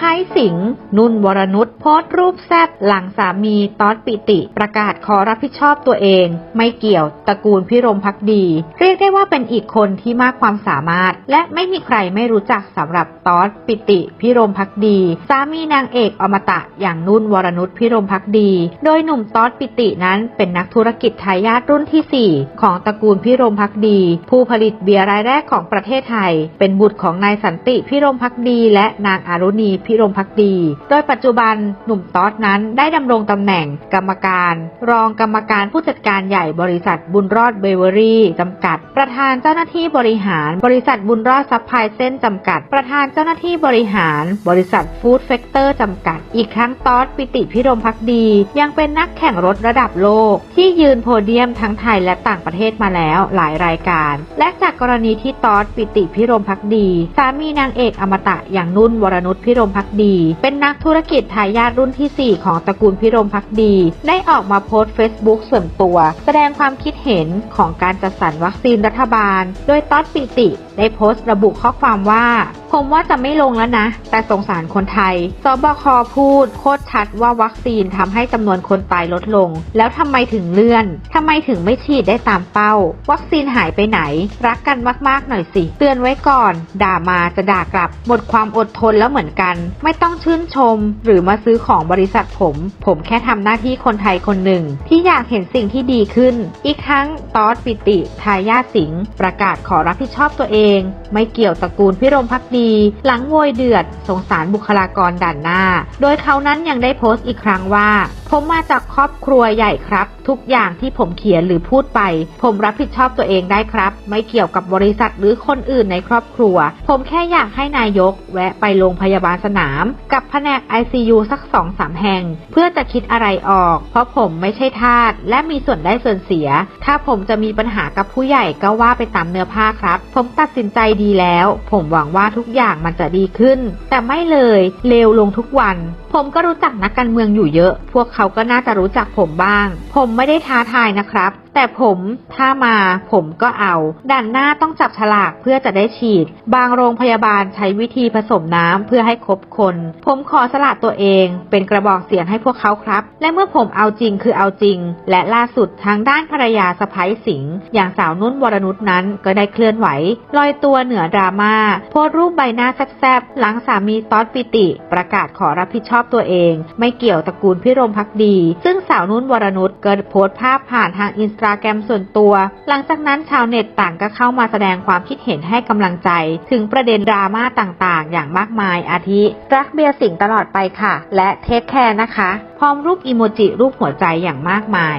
พ้ายสิงห์นุ่นวรนุชโพสต์รูปแซบหลังสามีตอดปิติ ประกาศขอรับผิดชอบตัวเอง ไม่เกี่ยวตระกูลพิรมพักดี เรียกได้ว่าเป็นอีกคนที่มากความสามารถ และไม่มีใครไม่รู้จักสำหรับตอดปิติ พิรมพักดี สามีนางเอกอมตะอย่างนุ่นวรนุชพิรมพักดี โดยหนุ่มตอดปิตินั้นเป็นนักธุรกิจทายาทรุ่นที่ 4 ของตระกูลพิรมพักดี ผู้ผลิตเบียร์รายแรกของประเทศไทย เป็นบุตรของนายสันติพิรมพักดี และนางอารุณีพิรมพักดี โดยปัจจุบันหนุ่มต๊อดนั้นได้ดำรงตำแหน่งกรรมการ รองกรรมการผู้จัดการใหญ่บริษัทบุญรอดเบเวอรี่จำกัด ประธานเจ้าหน้าที่บริหาร บริษัทบุญรอดซัพพลายเส้นจำกัด ประธานเจ้าหน้าที่บริหาร บริษัทฟู้ดเฟกเตอร์จำกัด อีกทั้งต๊อดปิติพิรมพักดี ยังเป็นนักแข่งรถระดับโลก ที่ยืนโพเดียมทั้งไทยและต่างประเทศมาแล้วหลายรายการ และจากกรณีที่ต๊อดปิติพิรมพักดี สามีนางเอกอมตะอย่างนุ่นวรนุชพิรมพักดี เป็นนักธุรกิจทายาทรุ่นที่ 4 ของตระกูลพิรมพักดี ได้ออกมาโพสต์เฟซบุ๊กส่วนตัว แสดงความคิดเห็นของการจัดสรรวัคซีนรัฐบาล โดยตอดปิติ ได้โพสต์ระบุข้อความว่า ผมว่าจะไม่ลงแล้วนะ แต่สงสารคนไทย สบคพูดโคตรชัดว่าวัคซีนทำให้จำนวนคนตายลดลง แล้วทำไมถึงเลื่อนทำไมถึงไม่ฉีดได้ตามเป้า วัคซีนหายไปไหน รักกันมากๆหน่อยสิ เตือนไว้ก่อน ด่ามาจะด่ากลับ หมดความอดทนแล้วเหมือนกัน ไม่ต้องชื่นชม หรือมาซื้อของบริษัทผม ผมแค่ทำหน้าที่คนไทยคนหนึ่ง ที่อยากเห็นสิ่งที่ดีขึ้น อีกทั้งตอสปิติทายาสิงห์ประกาศขอรับผิดชอบตัวเอง ไม่เกี่ยวตระกูลพิรมพักดีหลังโวยเดือดสงสารบุคลากรด่านหน้า โดยเขานั้นยังได้โพสต์อีกครั้งว่า ผมมาจากครอบครัวใหญ่ครับ ทุกอย่างที่ผมเขียนหรือพูดไป ผมรับผิดชอบตัวเองได้ครับ ไม่เกี่ยวกับบริษัทหรือคนอื่นในครอบครัว ผมแค่อยากให้นายก แวะไปโรงพยาบาลสนาม กับแผนก ICU สักสองสามแห่ง เพื่อจะคิดอะไรออก เพราะผมไม่ใช่ทาสและมีส่วนได้ส่วนเสีย ถ้าผมจะมีปัญหากับผู้ใหญ่ก็ว่าไปตามเนื้อผ้าครับ ผมตัดสินใจดีแล้ว ผมหวังว่าทุกอย่างมันจะดีขึ้น แต่ไม่เลยเลวลงทุกวัน ผมก็รู้จักนักการเมืองอยู่เยอะ พวกเขาาก็น่าจะรู้จักผมบ้าง ผมไม่ได้ท้าทายนะครับ แต่ผมถ้ามาผมก็เอา ด่านหน้าต้องจับฉลากเพื่อจะได้ฉีด บางโรงพยาบาลใช้วิธีผสมน้ำเพื่อให้ครบคน ผมขอสละตัวเอง เป็นกระบอกเสียงให้พวกเขาครับ และเมื่อผมเอาจริงคือเอาจริง และล่าสุดทางด้านภรรยาสะพ้ยสิงห์อย่างสาวนุ่นวรนุชนั้นก็ได้เคลื่อนไหว ลอยตัวเหนือดราม่าโพสรูปใบหน้าแซบๆหลังสามีตอดปิติ ประกาศขอรับผิดชอบตัวเอง ไม่เกี่ยวตระกูลพิรมพกดี ซึ่งสาวนุ่นวรนุชเกิดโพสต์ภาพผ่านทางอินสตาแกรมส่วนตัว หลังจากนั้นชาวเน็ตต่างก็เข้ามาแสดงความคิดเห็นให้กำลังใจ ถึงประเด็นดราม่าต่างๆ อย่างมากมายอาทิ รักเบียร์สิงตลอดไปค่ะ และเทคแคร์นะคะ พร้อมรูปอีโมจิรูปหัวใจอย่างมากมาย